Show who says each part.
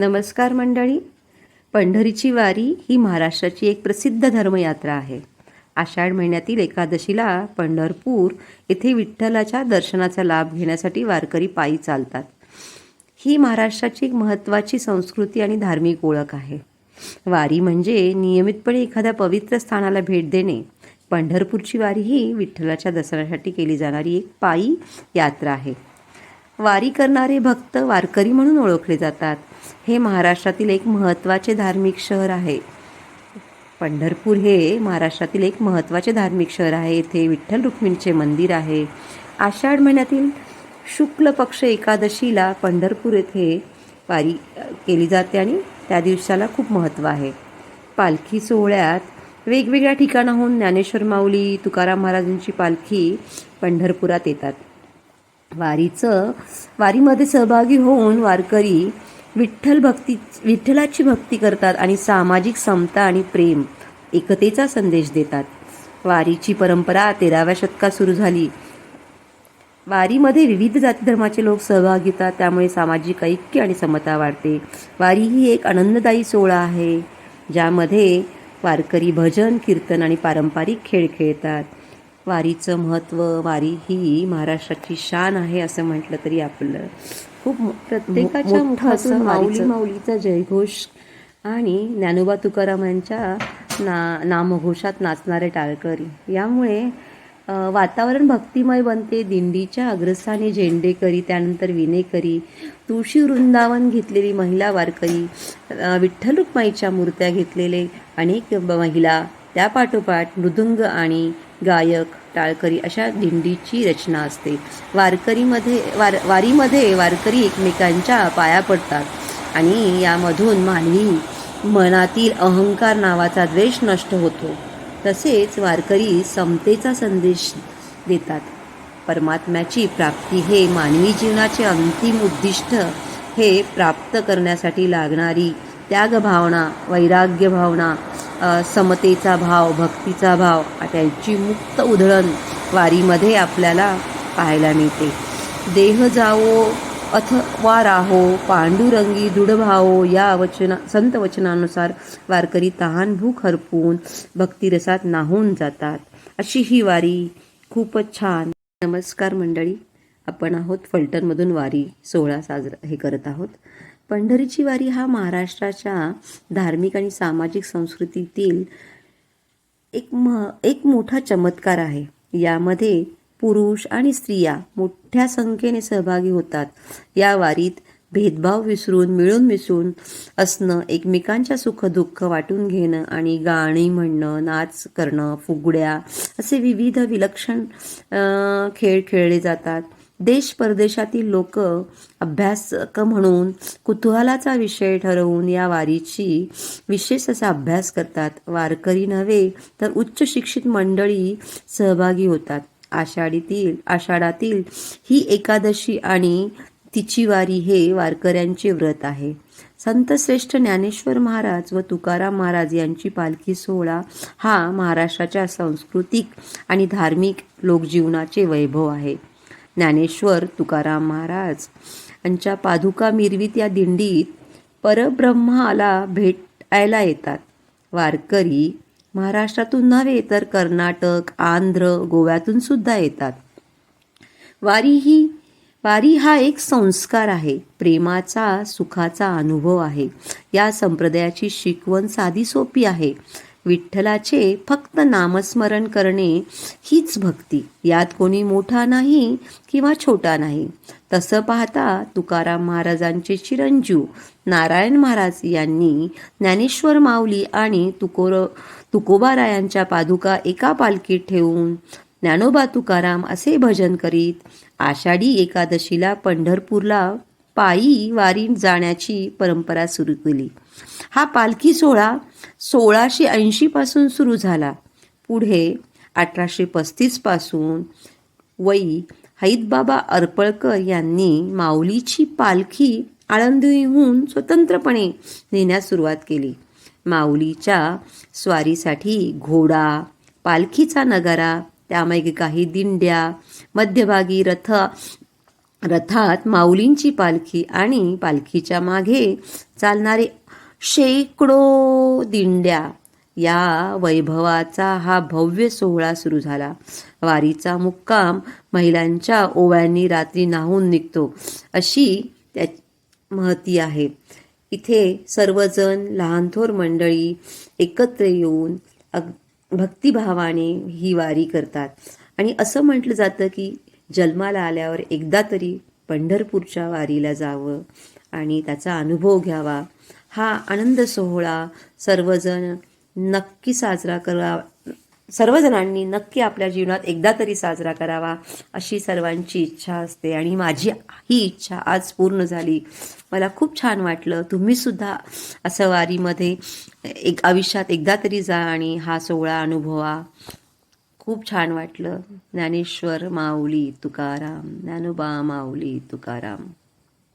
Speaker 1: नमस्कार मंडळी. पंढरीची वारी ही महाराष्ट्राची एक प्रसिद्ध धर्मयात्रा आहे. आषाढ महिन्यातील एकादशीला पंढरपूर येथे विठ्ठलाच्या दर्शनाचा लाभ घेण्यासाठी वारकरी पायी चालतात. ही महाराष्ट्राची एक महत्त्वाची संस्कृती आणि धार्मिक ओळख आहे. वारी म्हणजे नियमितपणे एखाद्या पवित्र स्थानाला भेट देणे. पंढरपूरची वारी ही विठ्ठलाच्या दर्शनासाठी केली जाणारी एक पायी यात्रा आहे. वारी करणारे भक्त वारकरी म्हणून ओळखले जातात. हे महाराष्ट्रातील एक महत्त्वाचे धार्मिक शहर आहे. पंढरपूर हे महाराष्ट्रातील एक महत्त्वाचे धार्मिक शहर आहे. येथे विठ्ठल रुक्मिणीचे मंदिर आहे. आषाढ महिन्यातील शुक्ल पक्ष एकादशीला पंढरपूर येथे वारी केली जाते आणि त्या दिवसाला खूप महत्त्व आहे. पालखी सोहळ्यात वेगवेगळ्या ठिकाणाहून ज्ञानेश्वर माऊली तुकाराम महाराजांची पालखी पंढरपुरात येतात. वारीचं वारीमध्ये सहभागी होऊन वारकरी विठ्ठल भक्ती विठ्ठलाची भक्ती करतात आणि सामाजिक समता आणि प्रेम एकतेचा संदेश देतात. वारीची परंपरा तेराव्या शतकात सुरू झाली. वारीमध्ये विविध जाती धर्माचे लोक सहभाग घेतात त्यामुळे सामाजिक ऐक्य आणि समता वाढते. वारी ही एक आनंददायी सोहळा आहे ज्यामध्ये वारकरी भजन कीर्तन आणि पारंपरिक खेळ खेळतात. वारीचं महत्त्व वारी ही महाराष्ट्राची शान आहे असं म्हटलं तरी आपलं. खूप प्रत्येकाच्या मुखातून माऊली माऊलीचा जयघोष आणि ज्ञानोबा तुकाराम यांच्या ना नामघोषात नाचणारे टाळकरी. यामुळे वातावरण भक्तिमय बनते. दिंडीच्या अग्रस्थानी झेंडेकरी त्यानंतर विनेकरी तुळशी वृंदावन घेतलेली महिला वारकरी विठ्ठल रुक्माईच्या मूर्त्या घेतलेले अनेक महिला. त्या पाठोपाठ मृदुंग आणि गायक टाळकरी अशा दिंडीची रचना असते. वारकरीमध्ये वार वारीमध्ये वारकरी एकमेकांच्या पाया पडतात आणि यामधून मानवी मनातील अहंकार नावाचा द्वेष नष्ट होतो. तसेच वारकरी समतेचा संदेश देतात. परमात्म्याची प्राप्ती हे मानवी जीवनाचे अंतिम उद्दिष्ट हे प्राप्त करण्यासाठी लागणारी त्याग भावना वैराग्य भावना समतेचा भाव भक्तीचा भाव त्यांची मुक्त उधळण वारीमध्ये आपल्याला पाहायला मिळते. देह जावो अथवा राहो पांडुरंगी दृढभावो या वचना संत वचनानुसार वारकरी तहान भूक हरपून भक्तिरसात नाहून जातात. अशी ही वारी खूपच छान. नमस्कार मंडळी आपण आहोत फलटणमधून वारी सोहळा साजरा हे करत आहोत. पंढरीची वारी हा महाराष्ट्राच्या धार्मिक आणि सामाजिक संस्कृतीतील एक म एक मोठा चमत्कार आहे. यामध्ये पुरुष आणि स्त्रिया मोठ्या संख्येने सहभागी होतात. या वारीत भेदभाव विसरून मिळून मिसळून असणं एकमेकांच्या सुखदुःख वाटून घेणं आणि गाणी म्हणणं नाच करणं फुगड्या असे विविध विलक्षण खेळ खेळले जातात. देश परदेशातील लोक अभ्यासक म्हणून कुतूहलाचा विषय ठरवून या वारीची विशेष असा अभ्यास करतात. वारकरी नव्हे तर उच्च शिक्षित मंडळी सहभागी होतात. आषाढीतील आषाढातील ही एकादशी आणि तिची वारी हे वारकऱ्यांचे व्रत आहे. संत श्रेष्ठ ज्ञानेश्वर महाराज व तुकाराम महाराज यांची पालखी सोहळा हा महाराष्ट्राच्या सांस्कृतिक आणि धार्मिक लोकजीवनाचे वैभव आहे. ज्ञानेश्वर तुकाराम महाराज यांच्या पादुका मिरवीत या दिंडीत परब्रह्माला भेटायला येतात. वारकरी महाराष्ट्रातून नव्हे तर कर्नाटक आंध्र गोव्यातून सुद्धा येतात. वारी ही वारी हा एक संस्कार आहे. प्रेमाचा सुखाचा अनुभव आहे. या संप्रदायाची शिकवण साधी सोपी आहे. विठ्ठलाचे फक्त नामस्मरण करणे हीच भक्ती. यात कोणी मोठा नाही किंवा छोटा नाही. तसं पाहता तुकाराम महाराजांचे चिरंजीव नारायण महाराज यांनी ज्ञानेश्वर माऊली आणि तुकोर तुकोबारायांच्या पादुका एका पालखीत ठेवून ज्ञानोबा तुकाराम असे भजन करीत आषाढी एकादशीला पंढरपूरला पायी वारी जाण्याची परंपरा सुरू केली. हा पालखी सोहळा सोळाशे ऐंशीपासून सुरू झाला. पुढे अठराशे पस्तीसपासून वई हैदबाबा अर्पळकर यांनी माऊलीची पालखी आळंदीहून स्वतंत्रपणे नेण्यास सुरुवात केली. माऊलीच्या स्वारीसाठी घोडा पालखीचा नगारा त्यामागे काही दिंड्या मध्यभागी रथ रथात माऊलींची पालखी आणि पालखीच्या मागे चालणारे शेकडो दिंड्या. या वैभवाचा हा भव्य सोहळा सुरू झाला. वारीचा मुक्काम महिलांच्या ओव्यांनी रात्री नाहून निघतो. अशी त्या महती आहे. इथे सर्वजण लहान थोर मंडळी एकत्र येऊन अग भक्तिभावाने ही वारी करतात. आणि असं म्हटलं जातं की जन्माला आल्यावर एकदा तरी पंढरपूरच्या वारीला जावं आणि त्याचा अनुभव घ्यावा. हा आनंद सोहळा सर्वजण नक्की साजरा करा सर्वजणांनी नक्की आपल्या जीवनात एकदा तरी साजरा करावा अशी सर्वांची इच्छा असते. आणि माझी ही इच्छा आज पूर्ण झाली. मला खूप छान वाटलं. तुम्हीसुद्धा असं वारीमध्ये एक आयुष्यात एकदा तरी जा आणि हा सोहळा अनुभवा. खूप छान वाटलं. ज्ञानेश्वर माऊली तुकाराम ज्ञानोबा माऊली तुकाराम.